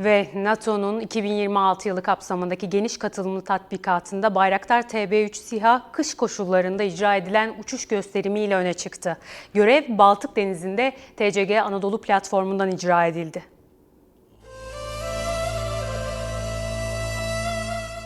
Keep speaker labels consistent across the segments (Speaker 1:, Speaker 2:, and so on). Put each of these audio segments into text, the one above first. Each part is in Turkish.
Speaker 1: Ve NATO'nun 2026 yılı kapsamındaki geniş katılımlı tatbikatında Bayraktar TB3 SİHA kış koşullarında icra edilen uçuş gösterimiyle öne çıktı. Görev Baltık Denizi'nde TCG Anadolu platformundan icra edildi.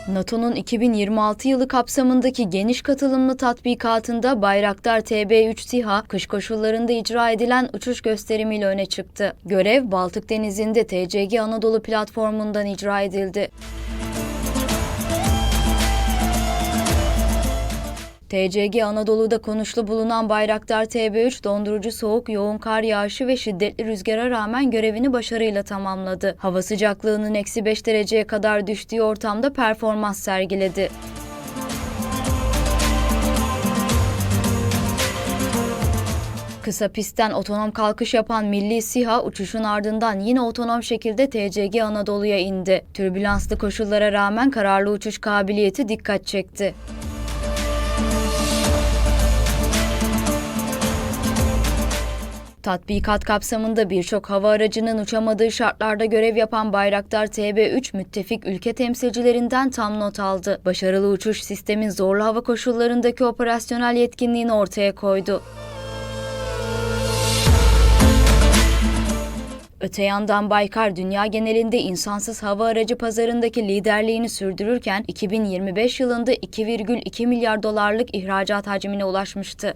Speaker 2: NATO'nun 2026 yılı kapsamındaki geniş katılımlı tatbikatında Bayraktar TB3 SİHA kış koşullarında icra edilen uçuş gösterimiyle öne çıktı. Görev Baltık Denizi'nde TCG Anadolu platformundan icra edildi. TCG Anadolu'da konuşlu bulunan Bayraktar TB3 dondurucu soğuk, yoğun kar yağışı ve şiddetli rüzgara rağmen görevini başarıyla tamamladı. Hava sıcaklığının eksi 5 dereceye kadar düştüğü ortamda performans sergiledi. Kısa pistten otonom kalkış yapan Milli SİHA uçuşun ardından yine otonom şekilde TCG Anadolu'ya indi. Türbülanslı koşullara rağmen kararlı uçuş kabiliyeti dikkat çekti. Tatbikat kapsamında birçok hava aracının uçamadığı şartlarda görev yapan Bayraktar TB3 müttefik ülke temsilcilerinden tam not aldı. Başarılı uçuş sistemin zorlu hava koşullarındaki operasyonel yetkinliğini ortaya koydu. Öte yandan Baykar dünya genelinde insansız hava aracı pazarındaki liderliğini sürdürürken 2025 yılında 2,2 milyar dolarlık ihracat hacmine ulaşmıştı.